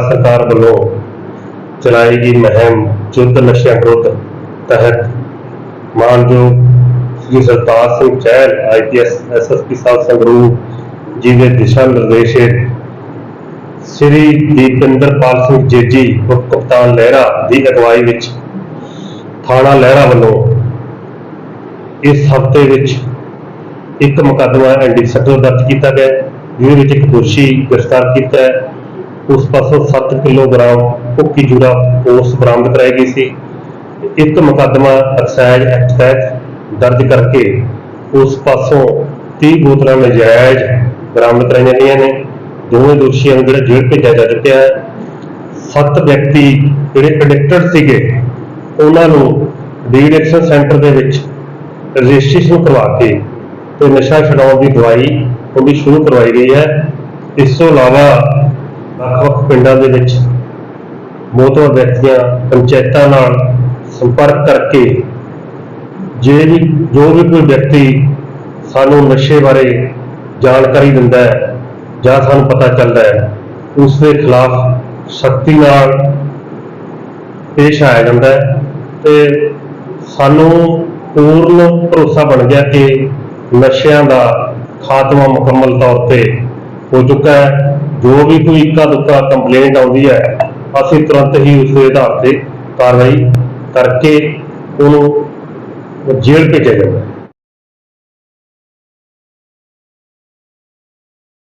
सरकार वालों चलाई गई मुहिम, युद्ध नशे विरुद्ध तहत मान योग Shri Sardar Singh Chahal I P S S S P साहब संगरूर जी के दिशा निर्देश ਸ੍ਰੀ ਦੀਪਿੰਦਰਪਾਲ ਸਿੰਘ ਜੇਜੀ ਉਪ ਕਪਤਾਨ ਲਹਿਰਾ ਦੀ ਅਗਵਾਈ ਵਿੱਚ ਥਾਣਾ ਲਹਿਰਾ ਵੱਲੋਂ ਇਸ ਹਫ਼ਤੇ ਵਿੱਚ ਇੱਕ ਮੁਕੱਦਮਾ ਐਨਡੀਸੈਕਟਰ ਦਰਜ ਕੀਤਾ ਗਿਆ, ਜਿਹਦੇ ਵਿੱਚ ਇੱਕ ਦੋਸ਼ੀ ਗ੍ਰਿਫਤਾਰ ਕੀਤਾ ਹੈ। ਉਸ ਪਾਸੋਂ 7 ਕਿਲੋਗ੍ਰਾਮ ਭੁੱਕੀ ਜੂੜਾ ਪੋਸਟ ਬਰਾਮਦ ਕਰਾਈ ਗਈ ਸੀ। ਇੱਕ ਮੁਕੱਦਮਾ ਐਕਸਾਈਜ਼ ਐਕਟ ਤਹਿਤ ਦਰਜ ਕਰਕੇ ਉਸ ਪਾਸੋਂ 30 ਬੋਤਲਾਂ ਨਜਾਇਜ਼ ਬਰਾਮਦ ਕਰਾਈਆਂ ਗਈਆਂ ਨੇ। ਦੋਵੇਂ ਦੋਸ਼ੀਆਂ ਨੂੰ ਜਿਹੜਾ ਜੇਲ੍ਹ ਭੇਜਿਆ ਜਾ ਚੁੱਕਿਆ ਹੈ, ਸੱਤ ਵਿਅਕਤੀ ਜਿਹੜੇ ਐਡਿਕਟਡ ਸੀਗੇ, ਉਹਨਾਂ ਨੂੰ ਡੀਐਡਿਕਸ਼ਨ ਸੈਂਟਰ ਦੇ ਵਿੱਚ ਰਜਿਸਟ੍ਰੇਸ਼ਨ ਕਰਵਾ ਕੇ ਤੇ ਨਸ਼ਾ ਛਡਾਉਣ ਦੀ ਦਵਾਈ ਉਹ ਵੀ ਸ਼ੁਰੂ ਕਰਵਾਈ ਗਈ ਹੈ। ਇਸ ਤੋਂ ਇਲਾਵਾ ਵੱਖ-ਵੱਖ ਪਿੰਡਾਂ ਦੇ ਵਿੱਚ ਮੋਤਵਰ ਵਿਅਕਤੀਆਂ ਪੰਚਾਇਤਾਂ ਨਾਲ ਸੰਪਰਕ ਕਰਕੇ ਜੇ ਵੀ ਜੋ ਵੀ ਕੋਈ ਵਿਅਕਤੀ ਸਾਨੂੰ ਨਸ਼ੇ ਬਾਰੇ ਜਾਣਕਾਰੀ ਦਿੰਦਾ ਹੈ ਜਾਂ ਸਾਨੂੰ ਪਤਾ ਚੱਲਦਾ ਹੈ ਉਸ ਦੇ ਖਿਲਾਫ ਸਖਤੀ ਨਾਲ ਪੇਸ਼ ਆਇਆ ਜਾਂਦਾ ਹੈ ਤੇ ਸਾਨੂੰ ਪੂਰਨ ਭਰੋਸਾ ਬਣ ਗਿਆ ਕਿ ਨਸ਼ਿਆਂ ਦਾ ਖਾਤਮਾ ਮੁਕੰਮਲ ਤੌਰ ਤੇ ਹੋ ਚੁੱਕਾ ਹੈ। ਜੋ ਵੀ ਕੋਈ ਇੱਕਾ ਦੁੱਕਾ ਕੰਪਲੇਂਟ ਆਉਂਦੀ ਹੈ, ਅਸੀਂ ਤੁਰੰਤ ਹੀ ਉਸ ਦੇ ਆਧਾਰ ਤੇ ਕਾਰਵਾਈ ਕਰਕੇ ਉਹਨੂੰ ਜੇਲ੍ਹ ਭੇਜਿਆ ਜਾਂਦਾ ਹੈ।